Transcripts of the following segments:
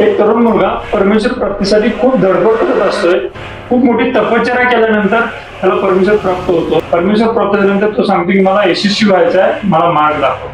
एक तरुण मुलगा परमेश्वर प्राप्तीसाठी खूप धडपड करत असतोय. खूप मोठी तपश्चर्या केल्यानंतर त्याला परमेश्वर प्राप्त होतो. परमेश्वर प्राप्त झाल्यानंतर तो सांगतो की मला यशस्वी व्हायचा आहे मला मार्ग दाखव.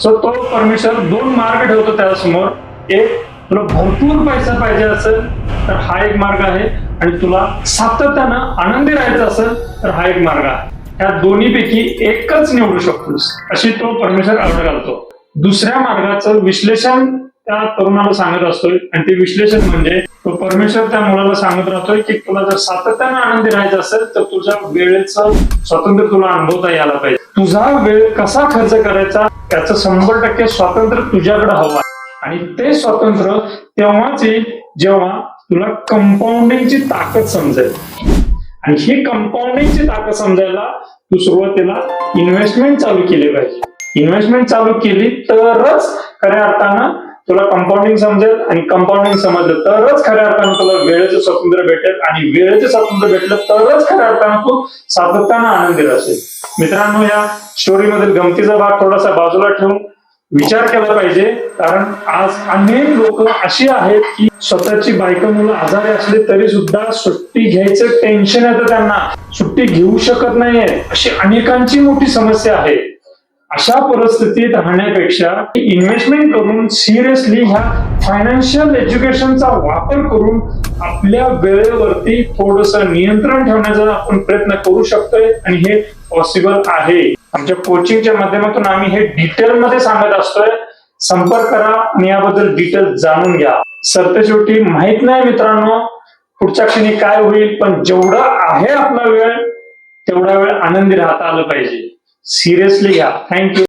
सो तो परमेश्वर दोन मार्ग ठेवतो त्यासमोर. एक तुला भरपूर पैसा पाहिजे असेल तर हा एक मार्ग आहे. आणि तुला सातत्यानं आनंदी राहायचं असेल तर हा एक मार्ग आहे. ह्या दोन्हीपैकी एकच निवडू शकतोस. अशी तो परमेश्वर अर्ज घालतो. दुसऱ्या मार्गाचं विश्लेषण त्या तरुणाला सांगत असतोय. आणि ते विश्लेषण म्हणजे तो परमेश्वर त्या मुलाला सांगत राहतोय की तुला जर सातत्यानं आनंदी राहायचं असेल तर तुझ्या वेळेचं स्वातंत्र्य तुला अनुभवता यायला पाहिजे. तुझा वेळ कसा खर्च करायचा त्याचं शंभर टक्के स्वातंत्र्य तुझ्याकडे हवं आहे. आणि ते स्वातंत्र्य तेव्हाच येईल जेव्हा तुला कंपाऊंडिंगची ताकद समजेल. आणि ही कंपाऊंडिंगची ताकद समजायला तू सुरुवातीला इन्व्हेस्टमेंट चालू केली पाहिजे. इन्व्हेस्टमेंट चालू केली तरच खऱ्या अर्थानं तुला कंपाऊंडिंग समजेल आणि कंपाऊंडिंग समजलं तरच खऱ्या अर्थानं तुला वेळेचं स्वातंत्र्य भेटेल आणि वेळेचं स्वातंत्र्य भेटलं तरच खऱ्या अर्थानं तू सातत्यानं आनंदी असेल. मित्रांनो या स्टोरी मधील गमतीचा भाग थोडासा बाजूला ठेवून विचार केला पाहिजे कारण आज अनेक लोक अशी आहेत की स्वतःची बायको मुलं आजारी असले तरी सुद्धा सुट्टी घ्यायचं टेन्शन येतं त्यांना सुट्टी घेऊ शकत नाहीये. अशी अनेकांची मोठी समस्या आहे. अशा परिस्थितीत राहण्यापेक्षा इन्व्हेस्टमेंट करून सिरियसली ह्या फायनान्शियल एज्युकेशनचा वापर करून आपल्या वेळेवरती थोडस नियंत्रण ठेवण्याचा आपण प्रयत्न करू शकतोय आणि हे पॉसिबल आहे. आमच्या कोचिंगच्या माध्यमातून आम्ही हे डिटेल मध्ये सांगत असतोय. संपर्क करा आणि याबद्दल डिटेल जाणून घ्या. सरतेशेवटी माहीत नाही मित्रांनो पुढच्या क्षणी काय होईल पण जेवढा आहे आपला वेळ तेवढा वेळ आनंदी राहता आलं पाहिजे. सिरियसली घ्या थँक्यू